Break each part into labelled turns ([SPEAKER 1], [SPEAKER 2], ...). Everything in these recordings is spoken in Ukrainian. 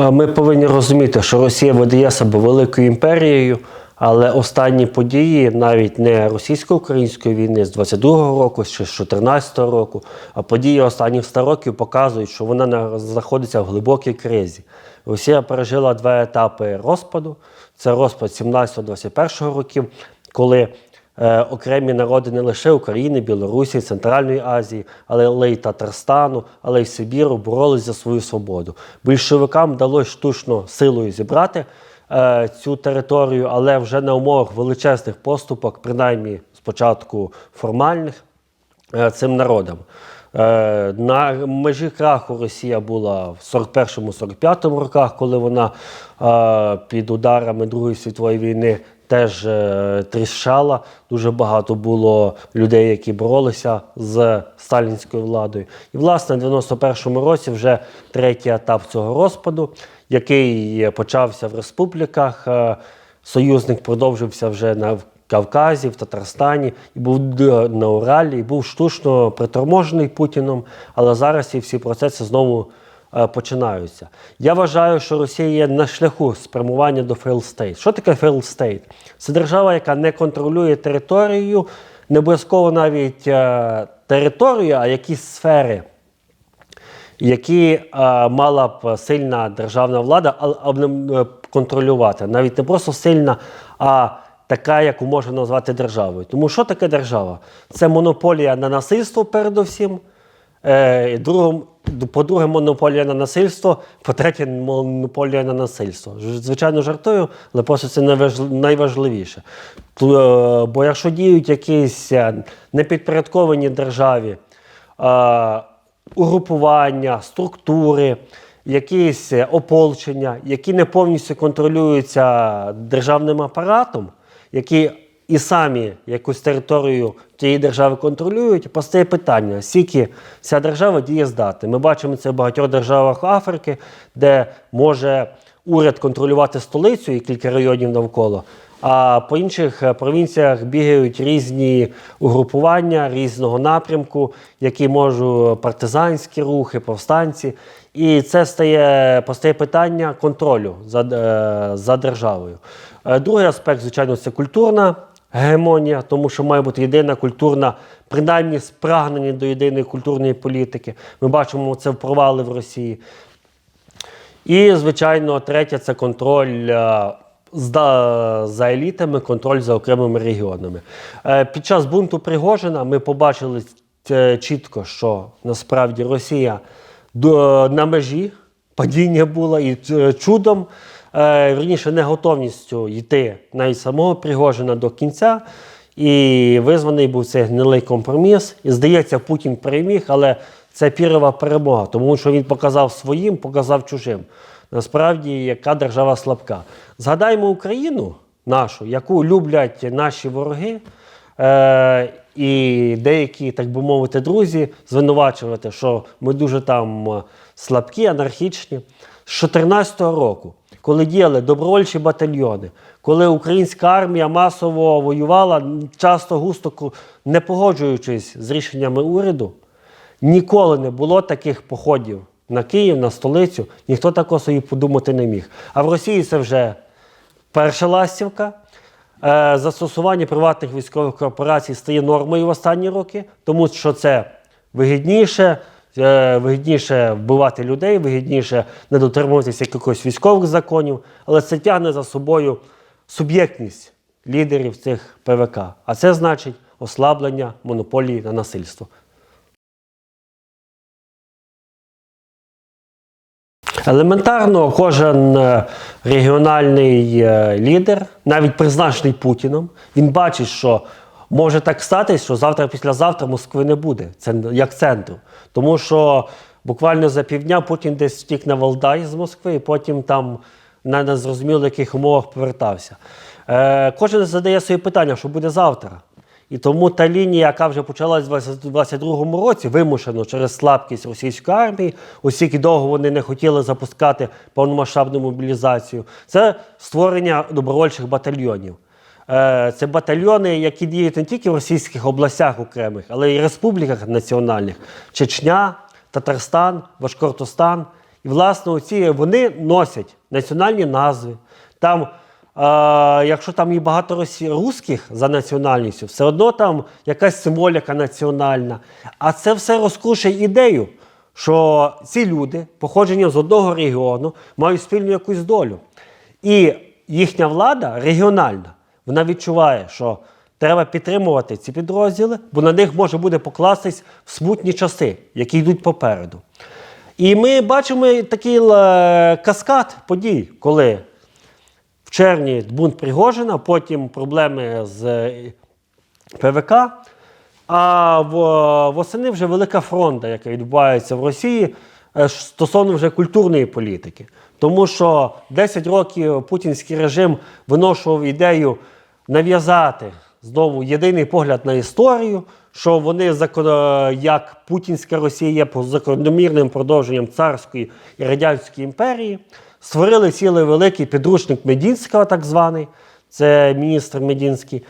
[SPEAKER 1] Ми повинні розуміти, що Росія видає себе великою імперією, але останні події навіть не російсько-української війни з 22-го року чи з 14-го року, а події останніх 100 років показують, що вона на- знаходиться в глибокій кризі. Росія пережила два етапи розпаду: це розпад 17-21 років, коли окремі народи не лише України, Білорусі, Центральної Азії, але й Татарстану, але й Сибіру боролись за свою свободу. Більшовикам вдалося штучно силою зібрати е, цю територію, але вже на умовах величезних поступок, принаймні спочатку формальних, е, цим народам. Е, На межі краху Росія була в 41-45 роках, коли вона е, під ударами Другої світової війни теж е, тріщала. Дуже багато було людей, які боролися з сталінською владою. І, власне, в 91-му році вже третій етап цього розпаду, який почався в республіках. е, Союзник продовжився вже на Кавказі, в Татарстані, і був на Уралі, і був штучно приторможений Путіном, але зараз ці всі процеси знову починаються. Я вважаю, що Росія є на шляху спрямування до state. Що таке state? Це держава, яка не контролює територію, не обов'язково навіть е, територію, а якісь сфери які е, мала б сильна державна влада а- е, контролювати. Навіть не просто сильна, а така, яку можна назвати державою. Тому що таке держава? Це монополія на насильство передусім. Е, по-друге, монополія на насильство, по-третє, монополія на насильство. Звичайно, жартую, але просто це найважливіше. Е, Бо якщо діють якісь е, непідпорядковані державі, угрупування, структури, якісь ополчення, які не повністю контролюються державним апаратом, які і самі якусь територію тієї держави контролюють, постає питання, скільки ця держава дієздатна. Ми бачимо це в багатьох державах Африки, де може уряд контролювати столицю і кілька районів навколо. А по інших е, провінціях бігають різні угрупування різного напрямку, які можуть партизанські рухи, повстанці. І це стає, постає питання контролю за, е, за державою. Е, Другий аспект, звичайно, це культурна гегемонія, тому що має бути єдина культурна, принаймні спрагнення до єдиної культурної політики. Ми бачимо це в провали в Росії. І, звичайно, третє це контроль е, за, елітами, контроль за окремими регіонами. Е, Під час бунту Пригожина ми побачили е, чітко, що насправді Росія на межі падіння була і чудом, е, вірніше, неготовністю йти навіть самого Пригожина до кінця. І визваний був цей гнилий компроміс. І здається, Путін переміг, але це пірова перемога, тому що він показав своїм, показав чужим. Насправді, яка держава слабка. Згадаймо Україну нашу, яку люблять наші вороги. Е, і деякі, так би мовити, друзі звинувачувати, що ми дуже там слабкі, анархічні. З 2014 року, коли діяли добровольчі батальйони, коли українська армія масово воювала, часто густо не погоджуючись з рішеннями уряду, ніколи не було таких походів на Київ, на столицю. Ніхто такого собі подумати не міг. А в Росії це вже перша ластівка. Е, Застосування приватних військових корпорацій стає нормою в останні роки, тому що це вигідніше, вигідніше вбивати людей, вигідніше не дотримуватися якихось військових законів, але це тягне за собою суб'єктність лідерів цих ПВК. А це значить ослаблення монополії на насильство. Елементарно, кожен е, регіональний е, лідер, навіть призначений Путіном, він бачить, що може так статись, що завтра, післязавтра Москви не буде, як центру. Тому що буквально за півдня Путін десь втік на Валдай з Москви, і потім там на незрозуміло яких умовах повертався. Е, кожен задає собі питання, що буде завтра. І тому та лінія, яка вже почалась у 2022 році, вимушено через слабкість російської армії, оскільки довго вони не хотіли запускати повномасштабну мобілізацію, це створення добровольчих батальйонів. Е, Це батальйони, які діють не тільки в російських областях окремих, але й республіках національних: Чечня, Татарстан, Башкортостан І, власне, оці, вони носять національні назви. Там, е, якщо там і багато росі... русських за національністю, все одно там якась символіка національна. А це все розкрушує ідею, що ці люди, походження з одного регіону, мають спільну якусь долю. І їхня влада регіональна, вона відчуває, що треба підтримувати ці підрозділи, бо на них може буде покластись в смутні часи, які йдуть попереду. І ми бачимо такий е, каскад подій, коли в червні бунт Пригожина, потім проблеми з е, ПВК. А в, восени вже велика фронта, яка відбувається в Росії е, стосовно вже культурної політики. Тому що 10 років путінський режим виношував ідею нав'язати знову єдиний погляд на історію, що вони як Путінська Росія є закономірним продовженням царської і радянської імперії, створили цілий великий підручник Медінського, так званий, це міністр Медінський.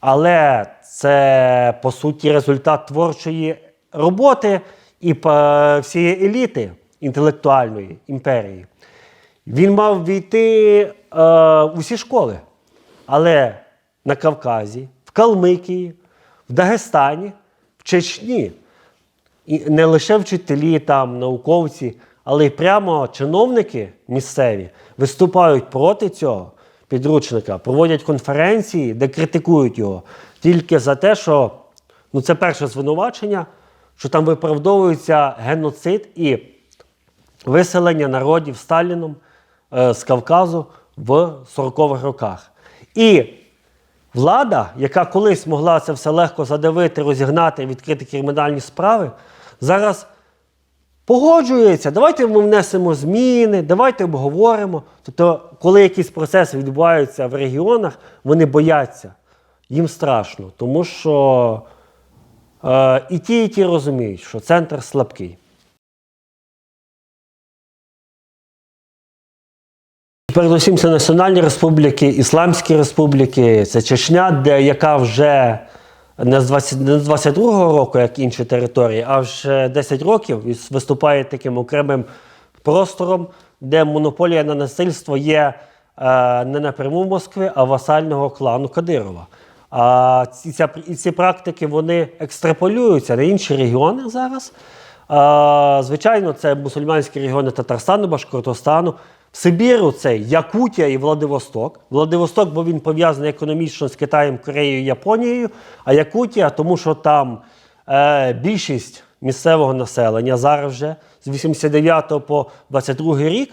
[SPEAKER 1] Але це по суті результат творчої роботи і всієї еліти інтелектуальної імперії. Він мав війти е, усі школи. Але на Кавказі, в Калмикії, в Дагестані, в Чечні і не лише вчителі, там, науковці, але й прямо чиновники місцеві виступають проти цього підручника, проводять конференції, де критикують його тільки за те, що ну, це перше звинувачення, що там виправдовується геноцид і виселення народів Сталіном е, з Кавказу в 40-х роках. І влада, яка колись могла це все легко задавити, розігнати, відкрити кримінальні справи, зараз погоджується. Давайте ми внесемо зміни, давайте обговоримо. Тобто, коли якісь процеси відбуваються в регіонах, вони бояться. Їм страшно, тому що е, і ті, і ті розуміють, що центр слабкий. Передусім, це національні республіки, Ісламські республіки, це Чечня, де, яка вже не з 20 22-го року, як інші території, а вже 10 років виступає таким окремим простором, де монополія на насильство є е, не напряму Москви, а васального клану Кадирова. А ці, ця, і ці практики вони екстраполюються на інші регіони зараз. А, звичайно, це мусульманські регіони Татарстану, Башкортостану. Сибіру це Якутія і Владивосток. Владивосток, бо він пов'язаний економічно з Китаєм, Кореєю, Японією, а Якутія, тому що там е, більшість місцевого населення зараз вже з 89 по 22 рік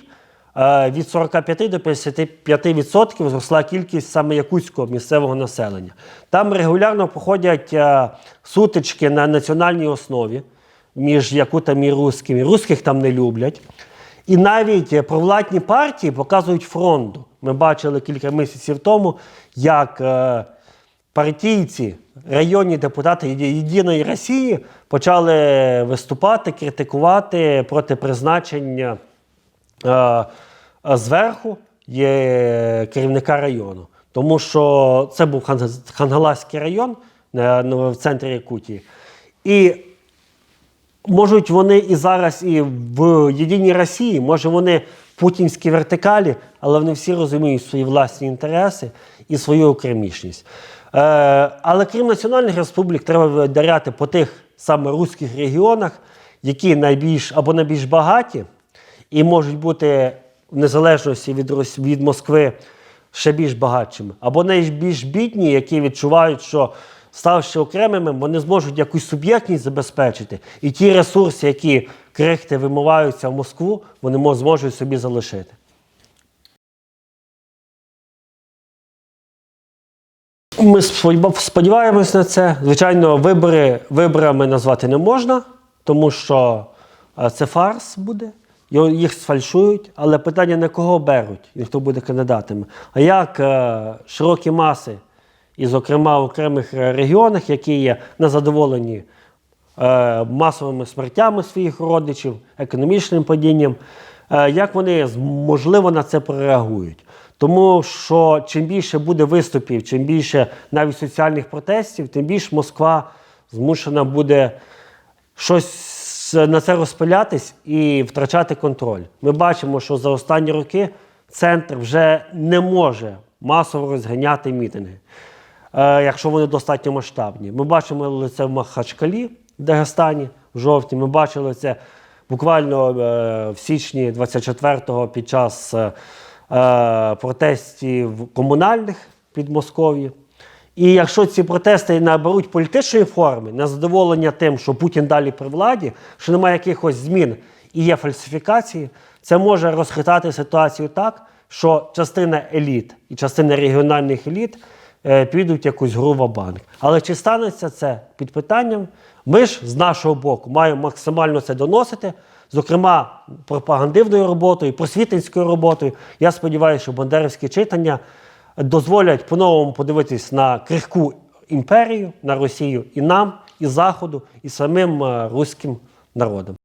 [SPEAKER 1] е, від 45 до 55% зросла кількість саме якутського місцевого населення. Там регулярно проходять е, сутички на національній основі між якутами і русскими. Русських там не люблять. І навіть е, провладні партії показують фронту. Ми бачили кілька місяців тому, як е, партійці, районні депутати Єдиної Росії почали виступати, критикувати проти призначення е, зверху керівника району. Тому що це був Хан- Хангаласький район ну, в центрі Якутії. І можуть вони і зараз, і в єдиній Росії, може вони в путінській вертикалі, але вони всі розуміють свої власні інтереси і свою окремішність. Е, але крім національних республік, треба видаряти по тих саме руських регіонах, які найбільш або найбільш багаті, і можуть бути в незалежності від, від Москви ще більш багатшими, або найбільш бідні, які відчувають, що ставши окремими, вони зможуть якусь суб'єктність забезпечити, і ті ресурси, які крихти вимиваються в Москву, вони зможуть собі залишити. Ми сподіваємось на це. Звичайно, вибори виборами назвати не можна, тому що е, це фарс буде. Їх сфальшують, але питання не кого беруть і хто буде кандидатами. А як е, широкі маси, і, зокрема, в окремих е, регіонах, які є незадоволені е, масовими смертями своїх родичів, економічним падінням, е, як вони можливо на це прореагують. Тому що чим більше буде виступів, чим більше навіть соціальних протестів, тим більше Москва змушена буде щось на це розпилятись і втрачати контроль. Ми бачимо, що за останні роки центр вже не може масово розганяти мітинги, якщо вони достатньо масштабні. Ми бачимо це в Махачкалі, в Дагестані, в жовтні. Ми бачили це буквально е, в січні 24-го під час е, е, протестів комунальних під Москов'ї. І якщо ці протести наберуть політичної форми, незадоволення тим, що Путін далі при владі, що немає якихось змін і є фальсифікації, це може розхитати ситуацію так, що частина еліт і частина регіональних еліт е, підуть якусь гру в банк. Але чи станеться це під питанням? Ми ж з нашого боку маємо максимально це доносити, зокрема пропагандивною роботою, просвітницькою роботою. Я сподіваюся, що бандерівські читання дозволять по-новому подивитись на крихку імперію, на Росію і нам, і Заходу, і самим е, руським народом.